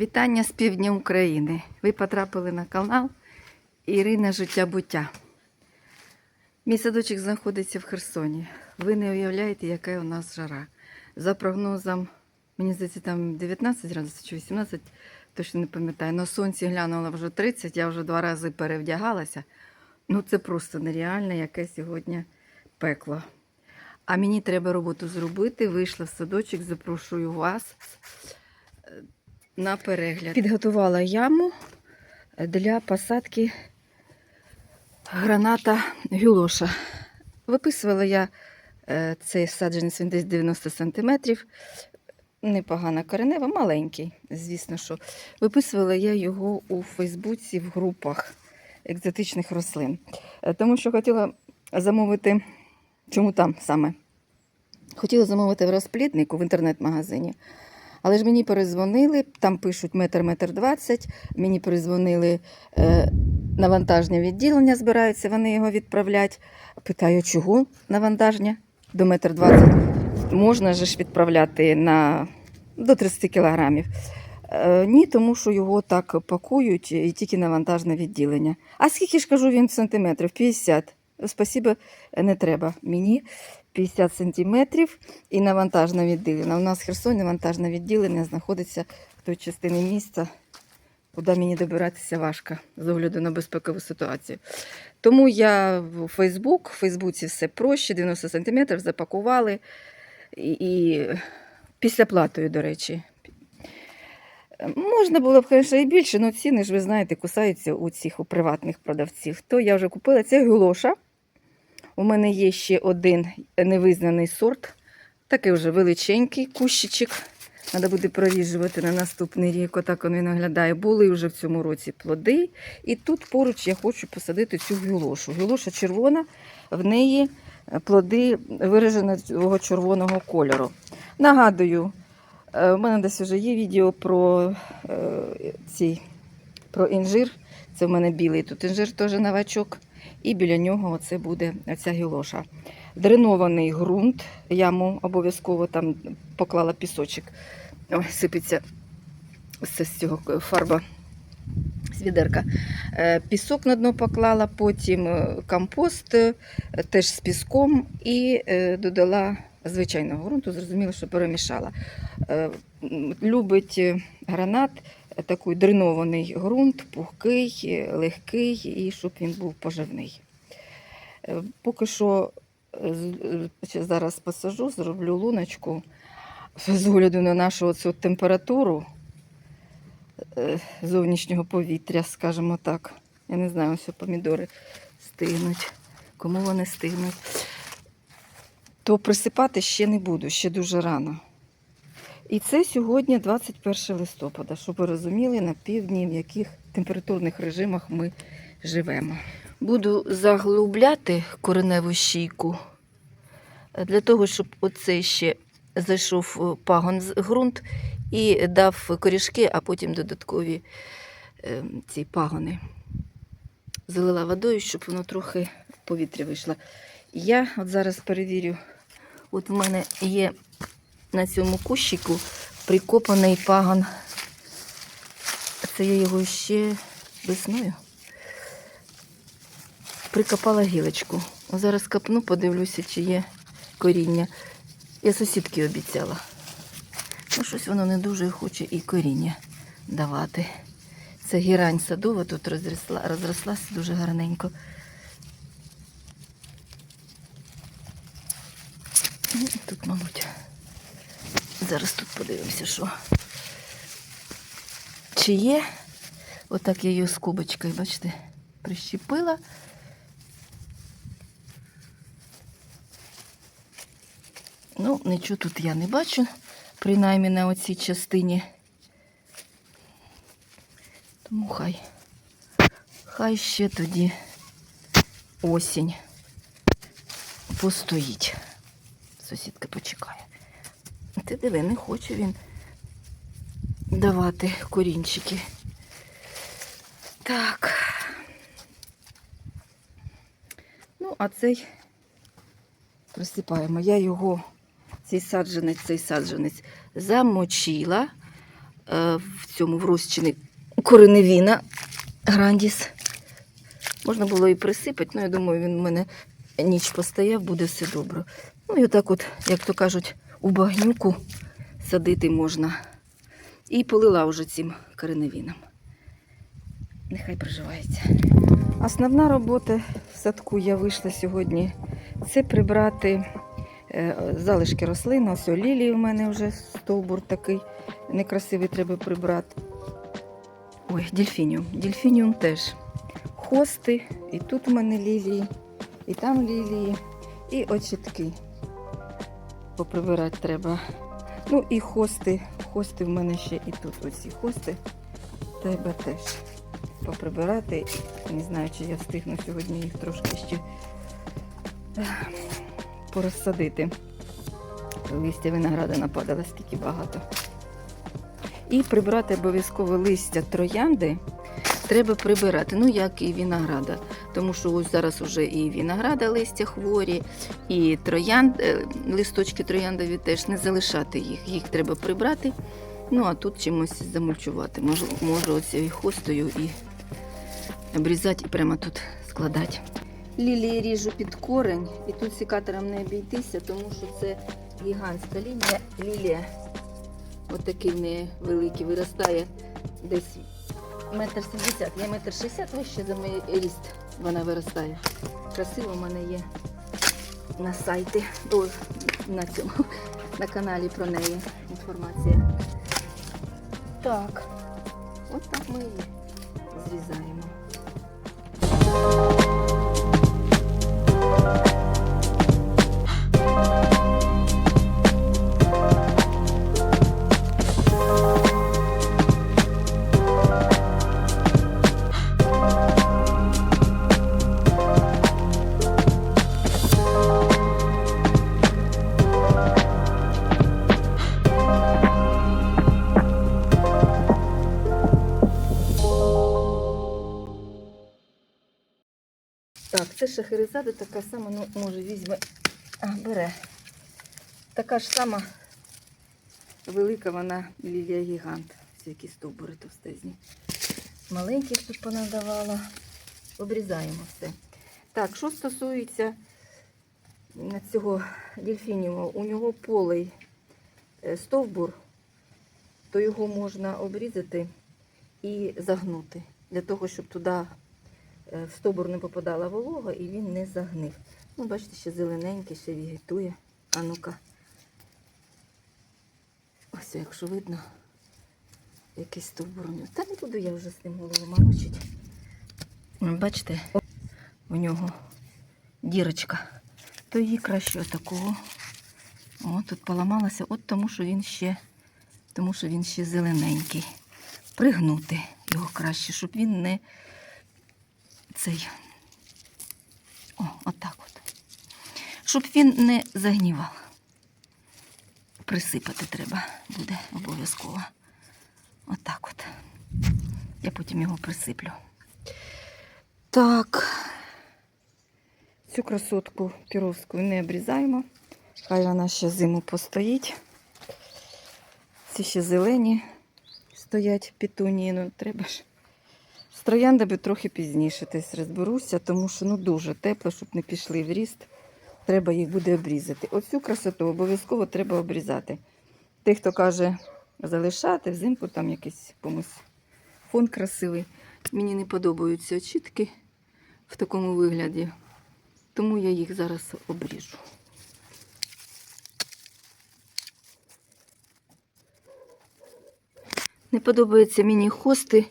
Вітання з півдня України. Ви потрапили на канал Ірина Життя буття. Мій садочок знаходиться в Херсоні. Ви не уявляєте, яка у нас жара. За прогнозом, мені здається, там 19 градусів чи 18, точно не пам'ятаю. На сонці глянула вже 30, я вже два рази перевдягалася. Ну це просто нереально, яке сьогодні пекло. А мені треба роботу зробити. Вийшла в садочок, запрошую вас на перегляд. Підготувала яму для посадки граната гюлоша. Виписувала я е, цей саджанець, він десь 90 см. Непогана коренева, маленький, звісно, що. Виписувала я його у Фейсбуці в групах екзотичних рослин. Е, Тому що хотіла замовити, чому там саме? Хотіла замовити в розпліднику в інтернет-магазині. Але ж мені перезвонили, там пишуть метр, метр двадцять. Мені перезвонили е, навантаження відділення, збираються вони його відправляти. Питаю, чого навантаження до метр двадцять? Можна ж відправляти на до 30 кілограмів. Е, ні, тому що його так пакують і тільки навантажне відділення. А скільки ж кажу він сантиметрів? 50. Спасибо, не треба мені. 50 сантиметрів і навантажне відділення. У нас в Херсоні навантажне відділення знаходиться в той частині міста, куди мені добиратися важко з огляду на безпекову ситуацію. Тому я в Фейсбук, в Фейсбуці все проще, 90 сантиметрів запакували і, і після платою, до речі. Можна було б, звісно, і більше, але ціни ж ви знаєте, кусаються у цих у приватних продавців. То я вже купила це гулоша. У мене є ще один невизнаний сорт, такий вже величенький кущичок. Треба буде проріжувати на наступний рік. Отак він виглядає. Були вже в цьому році плоди. І тут поруч я хочу посадити цю гюлошу. Гюлоша червона, в неї плоди вираженого червоного кольору. Нагадую, е, в мене десь вже є відео про, е, ці, про інжир. Це в мене білий тут інжир теж новачок. І біля нього оце буде ця гілоша. Дренований ґрунт. Я йому обов'язково там поклала пісочок. Ой, сипеться з цього фарба з. Е, Пісок на дно поклала, потім е, компост е, теж з піском і е, додала звичайного ґрунту. Зрозуміло, що перемішала. Е, Любить е, гранат такий дренований ґрунт, пухкий, е, легкий і щоб він був поживний. Е, Поки що е, е, зараз посажу, зроблю луночку з огляду на нашу цю температуру е, зовнішнього повітря, скажімо так. Я не знаю, ось помідори стигнуть. Кому вони стигнуть, то присипати ще не буду, ще дуже рано. І це сьогодні 21 листопада, щоб ви розуміли, на півдні, в яких температурних режимах ми живемо. Буду заглубляти кореневу щійку для того, щоб оцей ще зайшов е, пагон з ґрунт і дав корішки, а потім додаткові е, ці пагони. Залила водою, щоб воно трохи повітря вийшло. Я от зараз перевірю, от в мене є на цьому кущику прикопаний пагон. Це я його ще весною. Прикопала гілочку. Зараз копну, подивлюся, чи є коріння. Я сусідки обіцяла. Ну, щось воно не дуже хоче і коріння давати. Це гірань садова, тут розросла, розрослася дуже гарненько. Ну, Тут, мабуть. Зараз тут подивимося, що. Чи є? Отак я її скобочкою, бачите, прищепила. Ну, нічого тут я не бачу, принаймні на оцій частині. Тому хай. Хай ще тоді осінь постоїть. Сусідка почекає. Ти диви, не хоче він давати корінчики. Так. Ну, а цей присипаємо. Я його, цей саджанець, цей саджанець замочила е, в цьому в розчині кореневіна грандіс. Можна було і присипати, але я думаю, він у мене ніч постояв, буде все добре. Ну і отак, от, як то кажуть, у багнюку садити можна. І полила вже цим кореневіном. Нехай приживається. Основна робота в садку я вийшла сьогодні. Це прибрати е, залишки рослин. Ось лілії у мене вже стовбур такий некрасивий треба прибрати. Ой, дельфініум. Дельфініум теж. Хости, і тут у мене лілії, і там лілії, і очітки. Поприбирати треба. Ну і хости. Хости в мене ще і тут оці хости. Треба теж поприбирати. Не знаю, чи я встигну сьогодні їх трошки ще порозсадити. Листя винограда нападало стільки багато. І прибрати обов'язково листя троянди. Треба прибирати, ну як і винограда. Тому що ось зараз вже і винограда листя хворі, і троянд, е, листочки трояндові теж не залишати їх. Їх треба прибрати. Ну а тут чимось замульчувати. Можу, можу оцією хостою і обрізати і прямо тут складати. Лілії ріжу під корень, і тут секатором не обійтися, тому що це гігантська лінія. Лілія отакий в неї великий, виростає десь метр сімдесят. Я метр шістдесят вище за мій ріст вона виростає. Красиво в мене є на сайті, о, на цьому, на каналі про неї інформація. Так, от так ми її зрізаємо. Так, шахерезада така сама, ну, може, візьме, а, бере. Така ж сама велика вона лілія гігант. Ці які стовбури товстезні. Маленьких тут понадавала. Обрізаємо все. Так, що стосується цього дельфініуму, у нього полий е, стовбур, то його можна обрізати і загнути, для того, щоб туди е, в стовбур не попадала волога і він не загнив. Ну, бачите, ще зелененький, ще вегетує. А ну-ка. Ось, якщо видно, якийсь стовбур у нього. Та не буду я вже з ним голову морочити. Бачите, у нього дірочка. То її краще отакого. О, тут поламалася, от тому що він ще, тому що він ще зелененький. Пригнути його краще, щоб він не цей. О, отак от. Щоб він не загнівав. Присипати треба буде обов'язково. Отак от. Я потім його присиплю. Так. Цю красотку кіровську не обрізаємо. Хай вона ще зиму постоїть. Ці ще зелені стоять петунії, ну треба ж. З трояндами трохи пізніше десь розберуся, тому що ну дуже тепло, щоб не пішли в ріст. Треба їх буде обрізати. Оцю красоту обов'язково треба обрізати. Тих, хто каже залишати, взимку там якийсь комусь фон красивий. Мені не подобаються очітки в такому вигляді, тому я їх зараз обріжу. Не подобаються мені хости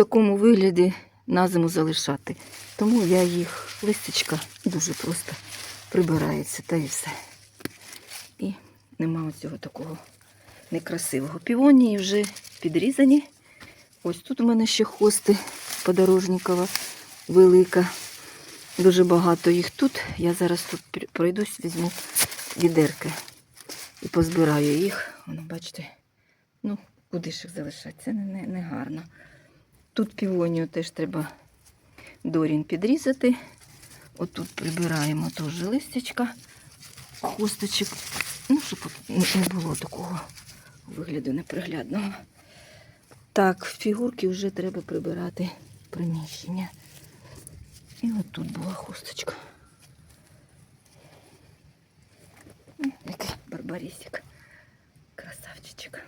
такому вигляді на зиму залишати. Тому я їх листячка дуже просто прибирається та і все. І нема цього такого некрасивого. Півонії вже підрізані. Ось тут у мене ще хости подорожникова велика. Дуже багато їх тут. Я зараз тут пройдусь, візьму відерки і позбираю їх. Воно, бачите, ну, куди ж їх залишати? Це не, не, не гарно. Тут півонію теж треба дорін підрізати. Отут прибираємо теж листячка, хусточок. Ну, щоб не було такого вигляду неприглядного. Так, фігурки вже треба прибирати приміщення. І от тут була хусточка. Який барбарісик. Красавчичок.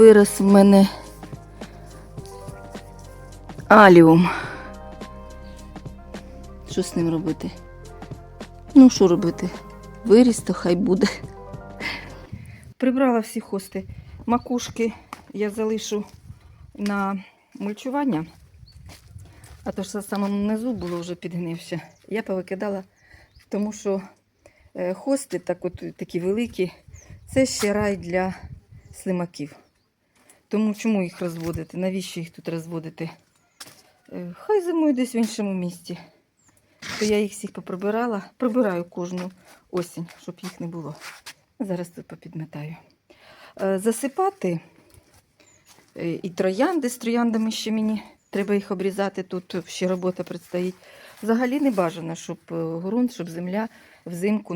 Вирос в мене аліум. Що з ним робити? Ну, що робити? Виріс, то хай буде. Прибрала всі хости. Макушки я залишу на мульчування, а то ж на самому низу було вже підгнивше. Я повикидала, тому що е, хости так от, такі великі, це ще рай для слимаків. Тому чому їх розводити? Навіщо їх тут розводити? Е, Хай зимують десь в іншому місці. То я їх всіх поприбирала. Прибираю кожну осінь, щоб їх не було. Зараз тут попідметаю. Е, Засипати е, і троянди з трояндами ще мені треба їх обрізати. Тут ще робота предстоїть. Взагалі не бажано, щоб ґрунт, щоб земля взимку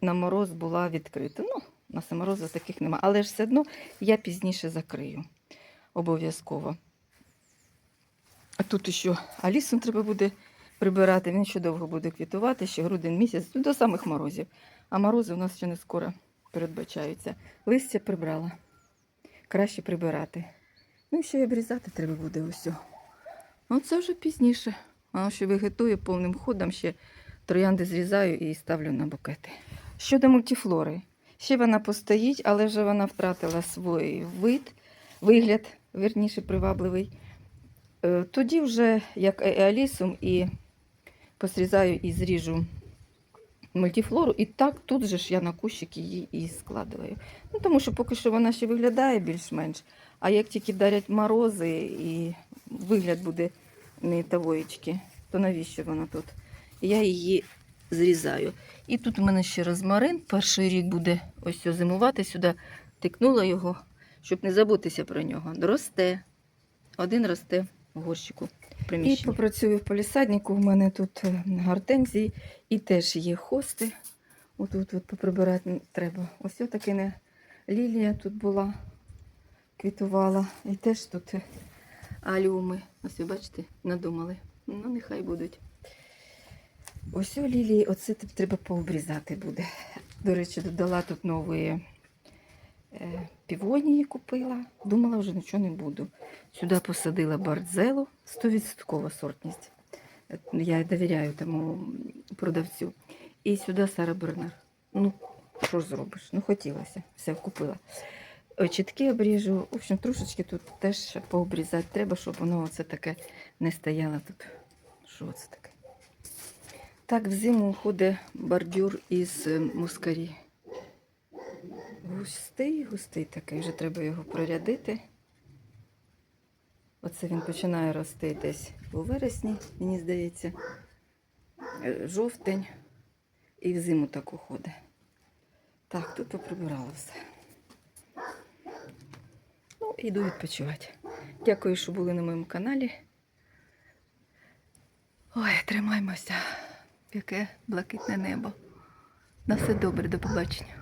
на мороз була відкрита. Ну, на саморозу таких нема. Але ж все одно я пізніше закрию. Обов'язково. А тут ще Алісу треба буде прибирати. Він ще довго буде квітувати, ще грудень місяць, до самих морозів. А морози у нас ще не скоро передбачаються. Листя прибрала. Краще прибирати. Ну і ще й обрізати треба буде ось. Ну, це вже пізніше. Воно ще вегетує повним ходом, ще троянди зрізаю і ставлю на букети. Щодо мультифлори. Ще вона постоїть, але вже вона втратила свій вид, вигляд, верніше, привабливий. Е, Тоді вже як еалісум і посрізаю і зріжу мультифлору, і так тут же ж я на кущик її і складаю. Ну, тому що поки що вона ще виглядає більш-менш, а як тільки вдарять морози і вигляд буде не тавоєчки, то навіщо вона тут? Я її зрізаю. І тут у мене ще розмарин. Перший рік буде ось зимувати. Сюди тикнула його, щоб не забутися про нього. Росте. Один росте в горщику. в І попрацюю в полісаднику. У мене тут е, гортензії і теж є хости. Отут от поприбирати треба. Ось таки не лілія тут була, квітувала. І теж тут е, аліуми. Ось ви бачите, надумали. Ну, нехай будуть. ось о лілії, оце треба пообрізати буде. До речі, додала тут нові е, півонії купила. Думала, вже нічого не буду. Сюди посадила бардзелу, 100% сортність. Е, Я довіряю тому продавцю. І сюди Сара Бернер. Ну, що зробиш? Ну, хотілося, все купила. Очітки обріжу. В общем, трошечки тут теж пообрізати треба, щоб воно оце таке не стояло тут. Що це таке? Так, взиму ходить бордюр із е, мускарі. Густий, густий такий, вже треба його прорядити. Оце він починає рости десь у вересні, мені здається, Е, жовтень і в зиму так уходить. Так, тут поприбирала все. Ну, іду відпочивати. Дякую, що були на моєму каналі. Ой, тримаймося. Яке блакитне небо. На все добре, до побачення.